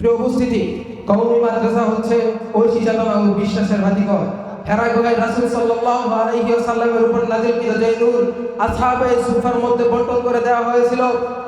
প্রিয় উপস্থিতি, কওমি মাদ্রাসা হচ্ছে ঐশী ও বিশ্বাসের হাতিঘর হেরা গুহায় রাসূল সাল্লাল্লাহু আলাইহি ওয়াসাল্লামের উপর নাযিলকৃত যে নূর আসহাবে সুফার মধ্যে বন্টন করে দেওয়া হয়েছিল।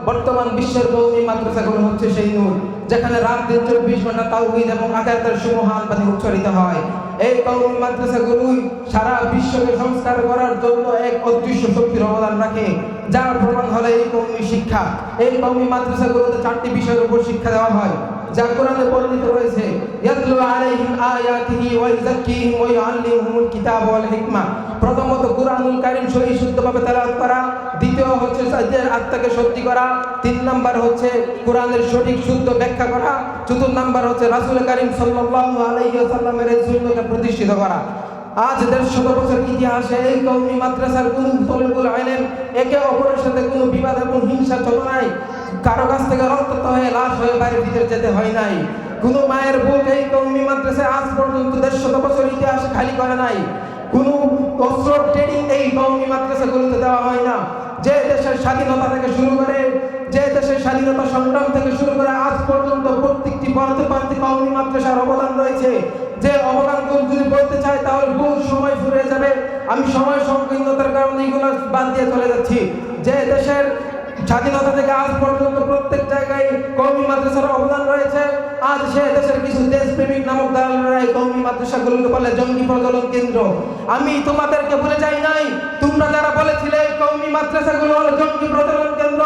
বর্তমান বিশ্বের কওমি মাদ্রাসাগুলো হচ্ছে সেই নূর, যেখানে রাত দিন চব্বিশ ঘণ্টা তাওহীদ এবং আকিদার সুমহান বাণী উচ্চারিত হয়। এই কওমি মাদ্রাসাগুলোই সারা বিশ্বকে সংস্কার করার জন্য এক অদৃশ্য শক্তির অবদান রাখে, যার প্রমাণ হলো এই কওমি শিক্ষা। এই কওমি মাদ্রাসাগুলোতে চারটি বিষয়ের উপর শিক্ষা দেওয়া হয়। যা কোরআনে বর্ণিত রয়েছে, ইয়াতলু আলাইহিম আয়াতিহি ওয়া ইউযাক্কিহিম ওয়া ইউআল্লিমুহুমুল কিতাব ওয়াল হিকমা। প্রথমত কুরআনুল কারীম সহি শুদ্ধভাবে তেলাওয়াত করা, দ্বিতীয় হচ্ছে সাজ্জের আত্মাকে সত্যি করা, তিন নাম্বার হচ্ছে কোরআনের সঠিক শুদ্ধ ব্যাখ্যা করা, চতুর্থ নাম্বার হচ্ছে রাসূল কারীম সাল্লাল্লাহু আলাইহি ওয়াসাল্লামের এই সুন্নতকে প্রতিষ্ঠিত করা। আজ দেড় শত বছর ইতিহাসে এই কওমি মাদ্রাসার কোন তলিবুল আইলেম একে অপরের সাথে কোনো বিবাদ এবং হিংসা চলে নাই। কারও কাছ থেকে রক্তাক্ত হয়ে লাশ হয়ে বাড়ির ভিতরে যেতে হয় নাই। কোনো মায়ের বুক এই কৌমি মাদ্রাসায় আজ পর্যন্ত দেড় শত বছর ইতিহাসে খালি করে নাই। কোনো অস্ত্র, ট্রেনিং এই কৌমি মাদ্রাসাগুলোতে দেওয়া হয় না। যে দেশের স্বাধীনতা থেকে শুরু করে, যে দেশের স্বাধীনতা সংগ্রাম থেকে শুরু করে আজ পর্যন্ত প্রত্যেকটি ভারতে প্রান্তে কৌমি মাদ্রাসার অবদান রয়েছে। যে অবদানগুলো যদি বলতে চাই তাহলে বহু সময় ফুরিয়ে যাবে। আমি সময় সংকীর্ণতার কারণে এইগুলো বাদ দিয়ে চলে যাচ্ছি। যে দেশের স্বাধীনতা থেকে আজ পর্যন্ত প্রত্যেক জায়গায় কৌমি মাদ্রাসার অবদান রয়েছে। আজ সে দেশের কিছু দেশপ্রেমিক নামক দালালরা এই কৌমি মাদ্রাসাগুলোকে বলে জঙ্গি প্রচলন কেন্দ্র। আমি তোমাদেরকে বলে যাই নাই, তোমরা যারা বলেছিলে কৌমি মাদ্রাসাগুলো হলো জঙ্গি প্রচলন কেন্দ্র,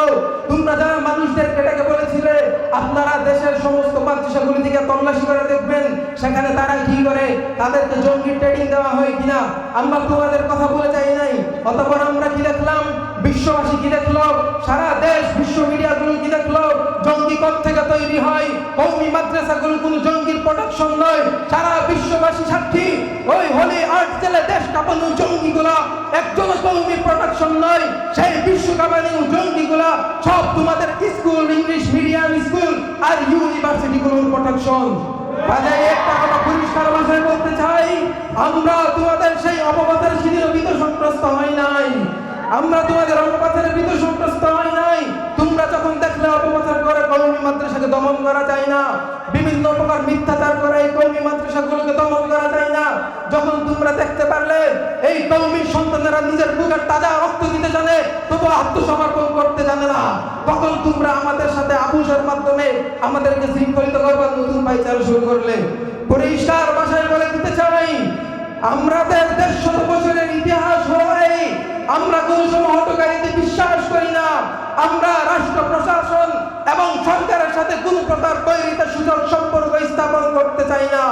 তোমরা যারা মানুষদেরকে ডেকে বলেছিলে, আপনারা দেশের সমস্ত মাদ্রাসাগুলি দিকে তল্লাশি করে দেখবেন, সেখানে তারা কি করে? তাদেরকে জঙ্গি ট্রেনিং দেওয়া হয় কিনা? আমরা তোমাদের কথা বলে যাই নাই। অতপর আমরা কি দেখলাম? বিশ্ববাসী কি দেখল? সারা মাদ্রাসাগুলো কোনো জঙ্গির প্রোডাকশন নয়। সারা বিশ্ববাসী সাক্ষী। ওই হোলি আর্ট জেলে দেশ কাঁপানো জঙ্গিগুলা। একজন কৌমি প্রোডাকশন নয়, সেই বিশ্ব কাঁপানো জঙ্গিগুলা। সব তোমাদের স্কুল, ইংলিশ মিডিয়াম স্কুল আর ইউনিভার্সিটিগুলোর প্রোডাকশন বাজারে একটা কথা পরিষ্কার ভাষায় বলতে চাই, আমরা তোমাদের সেই অপবাদের সিঁড়ির বিত সন্ত্রস্ত হয় নাই। আমরা তোমাদের অপবাদের বিত সন্ত্রস্ত হয় নাই। তোমরা যখন দেখলে অপপ্রচার করে কৌমি মাদ্রাসাকে দমন করা যায় না, বিভিন্ন প্রকার মিথ্যাচার করে এই কৌমি মাদ্রাসাগুলোকে দমন করা যায় না। যখন তোমরা দেখতে পারলে, এই কৌমি সন্তানেরা নিজের বুকের তাজা রক্ত দিতে জানে তবু আত্মসমর্পণ করতে জানে না। তখন তোমরা আমাদের সাথে আপুষের মাধ্যমে আমাদেরকে শৃঙ্খলিত করবার নতুন পাইচার শুরু করলে। পরিষ্কার ভাষায় বলে দিতে চাই আমাদের দেড়শত বছরের ইতিহাস আমরা সময় হটকারীতে বিশ্বাস করি না। আমরা রাষ্ট্র প্রশাসন এবং সরকারের সাথে প্রকার সুযোগ সম্পর্ক স্থাপন করতে চাই না।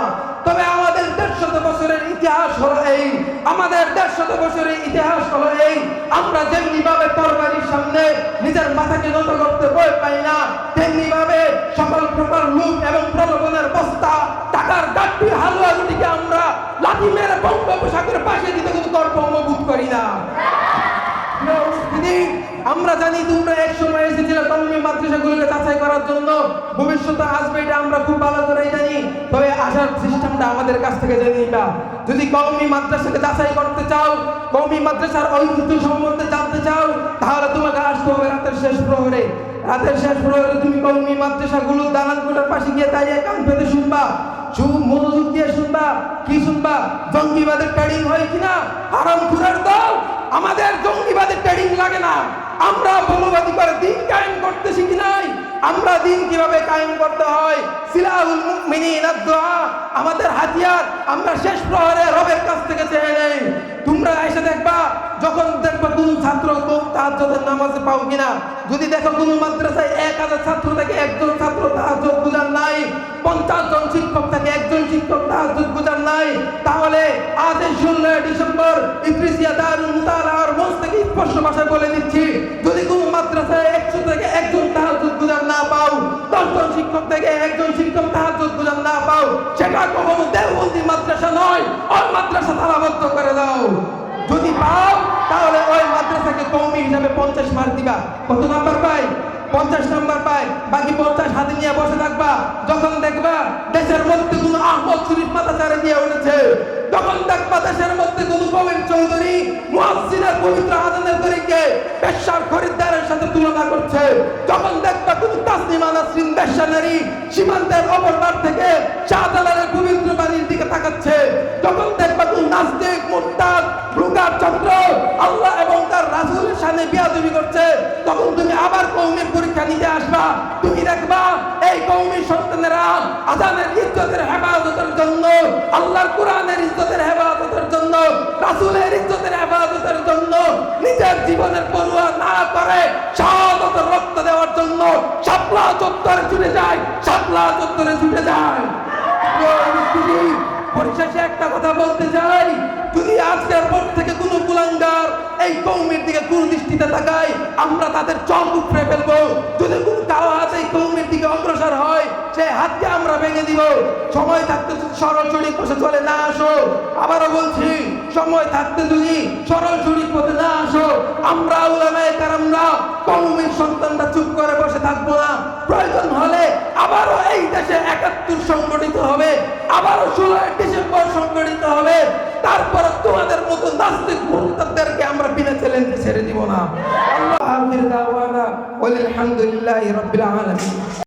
তবে আমাদের দেড়শত বছরের ইতিহাস হলো এই। আমাদের দেড়শত বছরের ইতিহাস হলো এই। আমরা যেমনি ভাবে তরবারির সামনে নিজের মাথাকে নত করতে ভয় পাই না তেমনি ভাবে সকল প্রকার লুট এবং প্রলোভনের বস্তা, টাকার ডাক্তি হালুয়া আমরা লাঠি মেরে বঙ্গোপসাগরের পাশে দিতে কিন্তু কর্ম বোধ করি না। আমরা জানি তোমরা এক সময় এসেছিলে কলমি মাদ্রাসাগুলোকে যাচাই করার জন্য। ভবিষ্যতে আসবে এটা আমরা খুব ভালো করেই জানি। তবে আসার সিস্টেমটা আমাদের কাছ থেকে জেনে নিবা। যদি কওমি মাদ্রাসাকে যাচাই করতে চাও কওমি মাদ্রাসার ঐতিহ্য সম্বন্ধে জানতে চাও তাহলে তোমাকে আসতে হবে রাতের শেষ প্রহরে। রাতের শেষ প্রহরে তুমি কওমি মাদ্রাসাগুলো দালানগুলোর পাশে গিয়ে দাঁড়িয়ে কান পেতে শুনবা। শুভ মনোযোগ দিয়ে শুনবা। কি শুনবা? জঙ্গিবাদের ট্রেডিং হয় কিনা? আরাম খুরার দল? আমাদের জঙ্গিবাদের ট্রেডিং লাগে না। আমরা বলবাদী করে দিন কায়েম করতে শিখি নাই। আমরা দিন কীভাবে কায়েম করতে হয়? সিলাহুল মুমিনিন আদ-দুআ। আমাদের হাতিয়ার আমরা শেষ প্রহরে রবের কাছ থেকে চেয়ে নেই তোমরা এসে দেখবা যখন দেখবা কোন ছাত্র তাহাজ্জুদের নামাজে পাও কিনা? যদি দেখো কোন মাদ্রাসায় এক হাজার ছাত্র থেকে, একজন ছাত্র তাহাজ্জুদ বুঝার নাই, পঞ্চাশ জন শিক্ষক থেকে, একজন শিক্ষক তাহাজ্জুদ বুঝার নাই, তাহলে আজ এই ষোলোই ডিসেম্বর ইদ্রিসিয়া দারুল মুতালার মঞ্চ থেকে স্পষ্ট ভাষায় বলে দিচ্ছি, যদি কোন মাদ্রাসায় একশো থেকে একজন তাহাজ্জুদ বুঝার না পাও দশজন শিক্ষক থেকে একজন শিক্ষক তাহাজ্জুদ বুঝার না পাও, সেটা কখনো দেওবন্দি মাদ্রাসা নয়, ওই মাদ্রাসা তালাবদ্ধ করে দাও। যদি পাও, তাহলে ওই মাদ্রাসাকে কৌমি হিসাবে পঞ্চাশ মার্ক দিবা। কত নাম্বার পাই? পঞ্চাশ নাম্বার পায় বাকি পঞ্চাশ হাতে নিয়ে বসে থাকবা। যখন দেখবা দেশের মধ্যে কোন আহমদ শরীফ মাথাচারে দিয়ে উঠেছে যখন দেখবা দেশের মধ্যে কোনো কবির চৌধুরী মুয়াজ্জিনের পবিত্র আজানের তরিকে পেশার খরিদ্দারের সাথে তুলনা করছে। যখন দেখবা কোনো তাসলিমা নাসরিন বেশ্যা নারী সীমান্তের অপরপার থেকে শাহজালালের পবিত্র বাড়ির দিকে তাকাচ্ছে যখন দেখবা কোন নাস্তিক মুরতাদ ব্রুকার চন্দ্র আল্লাহ এবং তার সামনে বিয়াদবি করছে, তখন তুমি আবার কওমের পরীক্ষা নিতে আসবা। তুমি দেখবা, এই কওমের সন্তানেরা আজানের ইজ্জতের হেফাজতের জন্য, আল্লাহর কোরআনের ইজ্জতের হেফাজতের জন্য, রাসূলের ইজ্জতের হেফাজতের জন্য নিজের জীবনের পড়ুয়া না করে শাহাদতের রক্ত দেওয়ার জন্য শাপলা চত্বরে ছুটে যায়, শাপলা চত্বরে ছুটে যায়। পরিশেষে একটা কথা বলতে চাই, যদি আজকের পর থেকে এই কৌমের দিকে কোন দৃষ্টিতে তাকায় আমরা তাদের চক উপড়ে ফেলব। যদি কোন কারও হাত এই কৌমের দিকে অগ্রসর হয় সেই হাতকে আমরা ভেঙে দিব। সময় থাকতে যদি সরাসরি পথে চলে না আসো, আবারও বলছি, সময় থাকতে যদি সরাসরি পথে না আসো, আমরা উলামায়ে কারামরা, কৌমের সন্তানরা চুপ করে বসে থাকব না। প্রয়োজন হলে আবারও এই দেশে একাত্তর সংগঠিত হবে, আবারও ষোলোই ডিসেম্বর সংগঠিত হবে। তারপর মতো নাস্তিক মুরতাদদেরকে আমরা বিনা চ্যালেঞ্জে ছেড়ে দিব না। আল্লাহ আখির দাওয়ানা। ওয়াল হামদুলিল্লাহি রাব্বিল আলামিন।